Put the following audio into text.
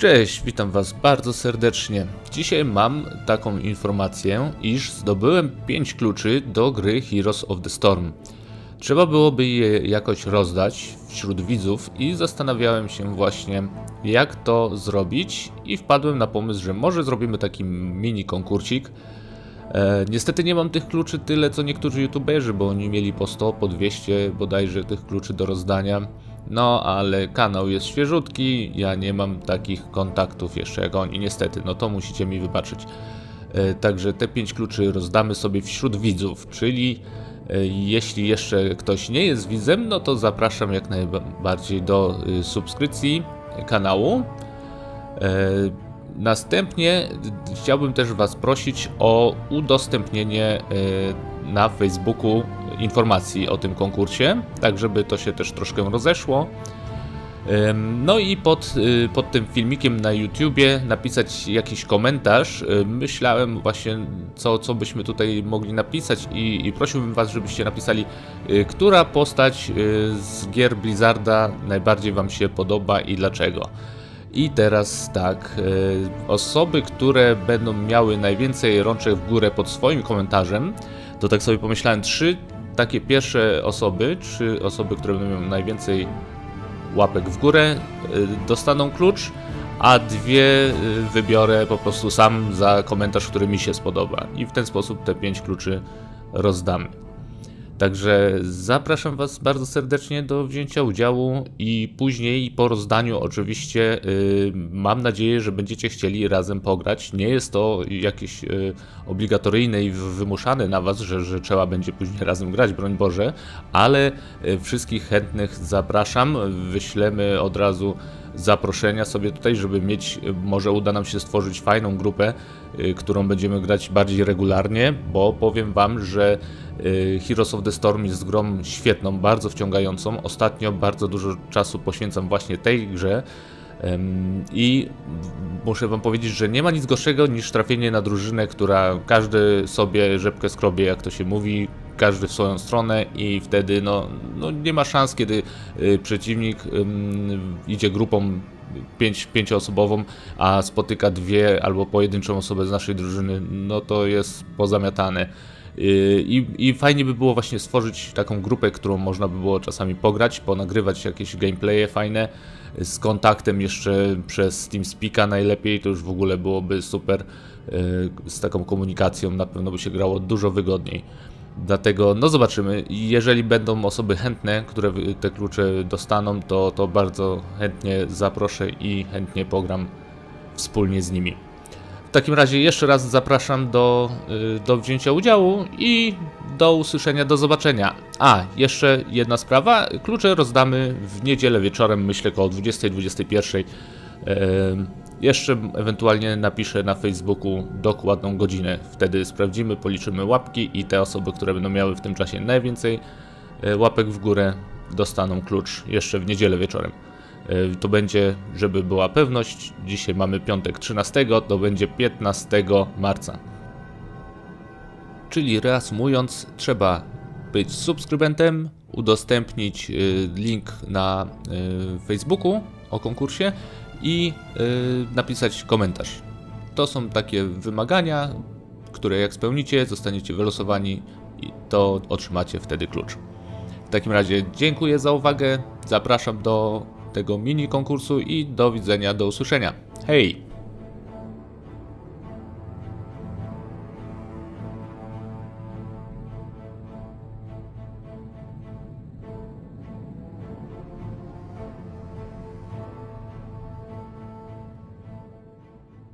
Cześć, witam Was bardzo serdecznie. Dzisiaj mam taką informację, iż zdobyłem 5 kluczy do gry Heroes of the Storm. Trzeba byłoby je jakoś rozdać wśród widzów i zastanawiałem się właśnie jak to zrobić i wpadłem na pomysł, że może zrobimy taki mini konkursik. E, niestety nie mam tych kluczy tyle co niektórzy youtuberzy, bo oni mieli po 100, po 200 bodajże tych kluczy do rozdania. No, ale kanał jest świeżutki, ja nie mam takich kontaktów jeszcze jak oni, niestety, no to musicie mi wybaczyć. E, Także te 5 kluczy rozdamy sobie wśród widzów, czyli e, jeśli jeszcze ktoś nie jest widzem, no to zapraszam jak najbardziej do y, subskrypcji kanału. E, Następnie chciałbym też Was prosić o udostępnienie na Facebooku informacji o tym konkursie, tak żeby to się też troszkę rozeszło. No i pod, y, pod tym filmikiem na YouTubie napisać jakiś komentarz. Y, Myślałem właśnie, co, co byśmy tutaj mogli napisać i, i prosiłbym Was, żebyście napisali, y, która postać z gier Blizzarda najbardziej Wam się podoba i dlaczego. I teraz tak, osoby, które będą miały najwięcej rączek w górę pod swoim komentarzem, to tak sobie pomyślałem, trzy takie pierwsze osoby, trzy osoby, które będą miały najwięcej łapek w górę, y, dostaną klucz, a dwie y, wybiorę po prostu sam za komentarz, który mi się spodoba. I w ten sposób te pięć kluczy rozdamy. Także zapraszam Was bardzo serdecznie do wzięcia udziału i później po rozdaniu oczywiście y, mam nadzieję, że będziecie chcieli razem pograć. Nie jest to jakieś y, obligatoryjne i wymuszane na Was, że, że trzeba będzie później razem grać, broń Boże, ale y, wszystkich chętnych zapraszam. Wyślemy od razu zaproszenia sobie tutaj, żeby mieć, y, może uda nam się stworzyć fajną grupę, y, którą będziemy grać bardziej regularnie, bo powiem Wam, że y, Heroes of the Storm jest grą świetną, bardzo wciągającą. Ostatnio bardzo dużo czasu poświęcam właśnie tej grze. I muszę wam powiedzieć, że nie ma nic gorszego niż trafienie na drużynę, która każdy sobie rzepkę skrobie, jak to się mówi, każdy w swoją stronę i wtedy no, no nie ma szans, kiedy y, przeciwnik idzie grupą pięć, pięcioosobową, a spotyka dwie albo pojedynczą osobę z naszej drużyny, no to jest pozamiatane. Y, I, I fajnie by było właśnie stworzyć taką grupę, którą można by było czasami pograć, ponagrywać jakieś gameplaye fajne z kontaktem jeszcze przez TeamSpeaka najlepiej, to już w ogóle byłoby super. y, Z taką komunikacją na pewno by się grało dużo wygodniej. Dlatego, no zobaczymy. Jeżeli będą osoby chętne, które te klucze dostaną, to, to bardzo chętnie zaproszę i chętnie pogram wspólnie z nimi. W takim razie jeszcze raz zapraszam do, y, do wzięcia udziału i do usłyszenia, do zobaczenia. A, jeszcze jedna sprawa. Klucze rozdamy w niedzielę wieczorem, myślę około 20-21. Jeszcze ewentualnie napiszę na Facebooku dokładną godzinę. Wtedy sprawdzimy, policzymy łapki i te osoby, które będą miały w tym czasie najwięcej e, łapek w górę, dostaną klucz jeszcze w niedzielę wieczorem. E, To będzie, żeby była pewność, dzisiaj mamy piątek 13, to będzie 15 marca. Czyli reasumując, trzeba być subskrybentem, udostępnić y, link na Facebooku o konkursie i y, napisać komentarz. To są takie wymagania, które jak spełnicie, zostaniecie wylosowani i to otrzymacie wtedy klucz. W takim razie dziękuję za uwagę, zapraszam do tego mini konkursu i do widzenia, do usłyszenia. Hej!